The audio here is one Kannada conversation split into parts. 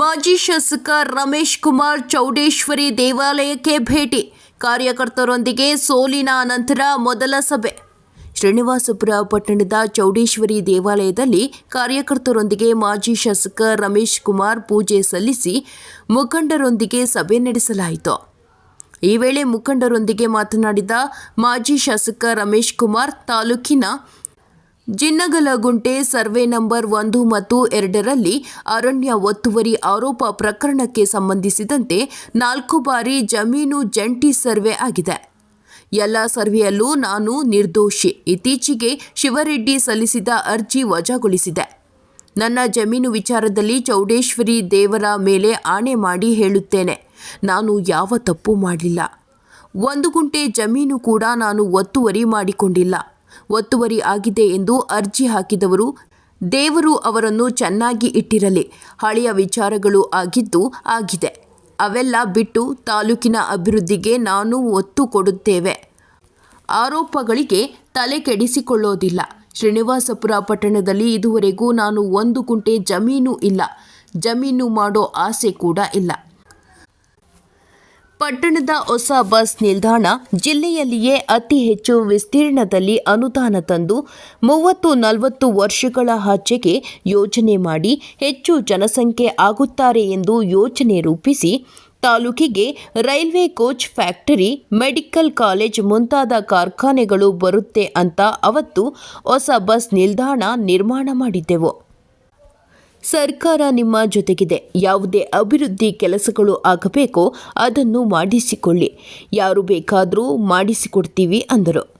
ಮಾಜಿ ಶಾಸಕ ರಮೇಶ್ ಕುಮಾರ್ ಚೌಡೇಶ್ವರಿ ದೇವಾಲಯಕ್ಕೆ ಭೇಟಿ. ಕಾರ್ಯಕರ್ತರೊಂದಿಗೆ ಸೋಲಿನ ಅನಂತರ ಮೊದಲ ಸಭೆ. ಶ್ರೀನಿವಾಸಪುರ ಪಟ್ಟಣದ ಚೌಡೇಶ್ವರಿ ದೇವಾಲಯದಲ್ಲಿ ಕಾರ್ಯಕರ್ತರೊಂದಿಗೆ ಮಾಜಿ ಶಾಸಕ ರಮೇಶ್ ಕುಮಾರ್ ಪೂಜೆ ಸಲ್ಲಿಸಿ ಮುಖಂಡರೊಂದಿಗೆ ಸಭೆ ನಡೆಸಲಾಯಿತು. ಈ ವೇಳೆ ಮುಖಂಡರೊಂದಿಗೆ ಮಾತನಾಡಿದ ಮಾಜಿ ಶಾಸಕ ರಮೇಶ್ ಕುಮಾರ್, ತಾಲೂಕಿನ ಜಿನ್ನಗಲಗುಂಟೆ ಸರ್ವೆ ನಂಬರ್ ಒಂದು ಮತ್ತು ಎರಡರಲ್ಲಿ ಅರಣ್ಯ ಒತ್ತುವರಿ ಆರೋಪ ಪ್ರಕರಣಕ್ಕೆ ಸಂಬಂಧಿಸಿದಂತೆ ನಾಲ್ಕು ಬಾರಿ ಜಮೀನು ಜಂಟಿ ಸರ್ವೆ ಆಗಿದೆ. ಎಲ್ಲ ಸರ್ವೆಯಲ್ಲೂ ನಾನು ನಿರ್ದೋಷಿ. ಇತ್ತೀಚೆಗೆ ಶಿವರೆಡ್ಡಿ ಸಲ್ಲಿಸಿದ ಅರ್ಜಿ ವಜಾಗೊಳಿಸಿದೆ. ನನ್ನ ಜಮೀನು ವಿಚಾರದಲ್ಲಿ ಚೌಡೇಶ್ವರಿ ದೇವರ ಮೇಲೆ ಆಣೆ ಮಾಡಿ ಹೇಳುತ್ತೇನೆ. ನಾನು ಯಾವ ತಪ್ಪು ಮಾಡಿಲ್ಲ ಒಂದು ಗುಂಟೆ ಜಮೀನು ಕೂಡ ನಾನು ಒತ್ತುವರಿ ಮಾಡಿಕೊಂಡಿಲ್ಲ. ಒತ್ತುವರಿ ಆಗಿದೆ ಎಂದು ಅರ್ಜಿ ಹಾಕಿದವರು. ದೇವರು ಅವರನ್ನು ಚೆನ್ನಾಗಿ ಇಟ್ಟಿರಲಿ. ಹಳೆಯ ವಿಚಾರಗಳು ಆಗಿದ್ದು ಆಗಿದೆ. ಅವೆಲ್ಲ ಬಿಟ್ಟು ತಾಲೂಕಿನ ಅಭಿವೃದ್ಧಿಗೆ ನಾನು ಒತ್ತು ಕೊಡುತ್ತೇವೆ. ಆರೋಪಗಳಿಗೆ ತಲೆ ಕೆಡಿಸಿಕೊಳ್ಳೋದಿಲ್ಲ ಶ್ರೀನಿವಾಸಪುರ ಪಟ್ಟಣದಲ್ಲಿ ಇದುವರೆಗೂ ನಾನು ಒಂದು ಗುಂಟೆ ಜಮೀನು ಇಲ್ಲ. ಜಮೀನು ಮಾಡೋ ಆಸೆ ಕೂಡ ಇಲ್ಲ. ಪಟ್ಟಣದ ಹೊಸ ಬಸ್ ನಿಲ್ದಾಣ ಜಿಲ್ಲೆಯಲ್ಲಿಯೇ ಅತಿ ಹೆಚ್ಚು ವಿಸ್ತೀರ್ಣದಲ್ಲಿ ಅನುದಾನ ತಂದು ಮೂವತ್ತು ನಲವತ್ತು ವರ್ಷಗಳ ಆಚೆಗೆ ಯೋಜನೆ ಮಾಡಿ ಹೆಚ್ಚು ಜನಸಂಖ್ಯೆ ಆಗುತ್ತಾರೆ ಎಂದು ಯೋಜನೆ ರೂಪಿಸಿ, ತಾಲೂಕಿಗೆ railway coach factory, medical college ಮುಂತಾದ ಕಾರ್ಖಾನೆಗಳು ಬರುತ್ತೆ ಅಂತ ಅವತ್ತು ಹೊಸ ಬಸ್ ನಿಲ್ದಾಣ ನಿರ್ಮಾಣ ಮಾಡಿದ್ದೆವು. ಸರ್ಕಾರ ನಿಮ್ಮ ಜೊತೆಗಿದೆ. ಯಾವುದೇ ಅಭಿವೃದ್ಧಿ ಕೆಲಸಗಳು ಆಗಬೇಕೋ, ಅದನ್ನು ಮಾಡಿಸಿಕೊಳ್ಳಿ. ಯಾರು ಬೇಕಾದರೂ ಮಾಡಿಸಿಕೊಡ್ತೀವಿ ಅಂದರು.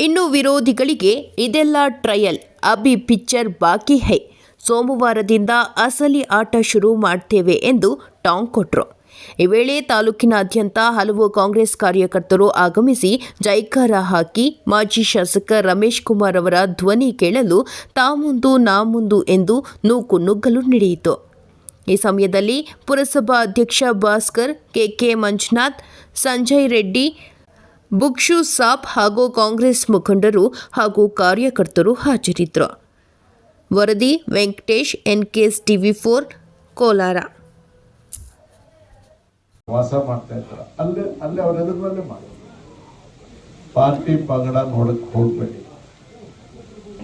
ಇನ್ನು ವಿರೋಧಿಗಳಿಗೆ ಇದೆಲ್ಲ ಟ್ರಯಲ್. ಅಭಿ ಪಿಕ್ಚರ್ ಬಾಕಿ ಹೈ. ಸೋಮವಾರದಿಂದ ಅಸಲಿ ಆಟ ಶುರು ಮಾಡ್ತೇವೆ ಎಂದು ಟಾಂಗ್ ಕೊಟ್ರು. ಈ ವೇಳೆ ತಾಲೂಕಿನಾದ್ಯಂತ ಹಲವು ಕಾಂಗ್ರೆಸ್ ಕಾರ್ಯಕರ್ತರು ಆಗಮಿಸಿ ಜೈಕಾರ ಹಾಕಿ ಮಾಜಿ ಶಾಸಕ ರಮೇಶ್ ಕುಮಾರ್ ಅವರ ಧ್ವನಿ ಕೇಳಲು ತಾ ಮುಂದು ನಾ ಮುಂದು ಎಂದು ನೂಕು ನುಗ್ಗಲು ನಡೆಯಿತು. ಈ ಸಮಯದಲ್ಲಿ ಪುರಸಭಾ ಅಧ್ಯಕ್ಷ ಭಾಸ್ಕರ್, ಕೆಕೆ ಮಂಜುನಾಥ್, ಸಂಜಯ್ ರೆಡ್ಡಿ, ಬುಕ್ಷು ಸಾಬ್ ಹಾಗೂ ಕಾಂಗ್ರೆಸ್ ಮುಖಂಡರು ಹಾಗೂ ಕಾರ್ಯಕರ್ತರು ಹಾಜರಿದ್ದರು. ವರದಿ Venkatesh, NKS TV four, Kolar. ವಾಸ ಮಾಡ್ತಾ ಇದ್ದಾರೆ ಅಲ್ಲೇ ಅಲ್ಲೇ ಅವ್ರ ಎದುರಲ್ಲೇ ಮಾಡಿ. ಪಾರ್ಟಿ ಪಂಗಡ ನೋಡಕ್ ಹೋಗ್ಬೇಡಿ.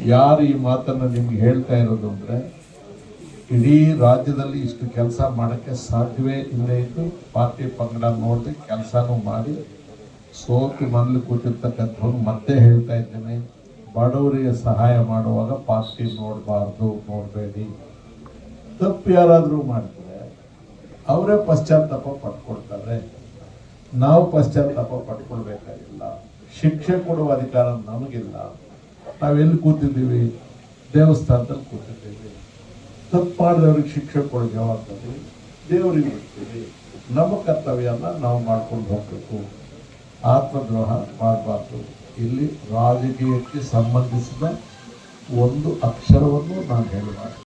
ಯಾರು ಈ ಮಾತನ್ನ ನಿಮ್ಗೆ ಹೇಳ್ತಾ ಇರೋದು ಅಂದ್ರೆ, ಇಡೀ ರಾಜ್ಯದಲ್ಲಿ ಇಷ್ಟು ಕೆಲಸ ಮಾಡಕ್ಕೆ ಸಾಧ್ಯವೇ ಇಲ್ಲೇ ಇದ್ದು ಪಾರ್ಟಿ ಪಂಗಡ ನೋಡದೆ ಕೆಲಸನೂ ಮಾಡಿ, ಸೋತು ಮನಲು ಕೂತಿರ್ತಕ್ಕಂಥವ್ರು ಮತ್ತೆ ಹೇಳ್ತಾ ಇದ್ದೇನೆ, ಬಡವರಿಗೆ ಸಹಾಯ ಮಾಡುವಾಗ ಪಾರ್ಟಿ ನೋಡಬಾರ್ದು, ನೋಡಬೇಡಿ. ತಪ್ಪು ಯಾರಾದರೂ ಮಾಡಿದ್ರೆ ಅವರೇ ಪಶ್ಚಾತ್ತಾಪ ಪಟ್ಕೊಡ್ತಾರೆ ನಾವು ಪಶ್ಚಾತ್ತಾಪ ಪಟ್ಕೊಳ್ಬೇಕಾಗಿಲ್ಲ ಶಿಕ್ಷೆ ಕೊಡುವ ಅಧಿಕಾರ ನಮಗಿಲ್ಲ. ನಾವೆಲ್ಲಿ ಕೂತಿದ್ದೀವಿ? ದೇವಸ್ಥಾನದಲ್ಲಿ ಕೂತಿದ್ದೀವಿ. ತಪ್ಪು ಶಿಕ್ಷೆ ಕೊಡೋ ಜವಾಬ್ದಾರಿ ದೇವರಿಗೆ ಬಿಡ್ತೀವಿ ನಮ್ಮ ಕರ್ತವ್ಯನ ನಾವು ಮಾಡ್ಕೊಂಡು ಹೋಗ್ಬೇಕು. ಆತ್ಮದ್ರೋಹ ಮಾಡಬಾರ್ದು. ಇಲ್ಲಿ ರಾಜಕೀಯಕ್ಕೆ ಸಂಬಂಧಿಸಿದ ಒಂದು ಅಕ್ಷರವನ್ನು ನಾನು ಹೇಳಬಾರ್ದು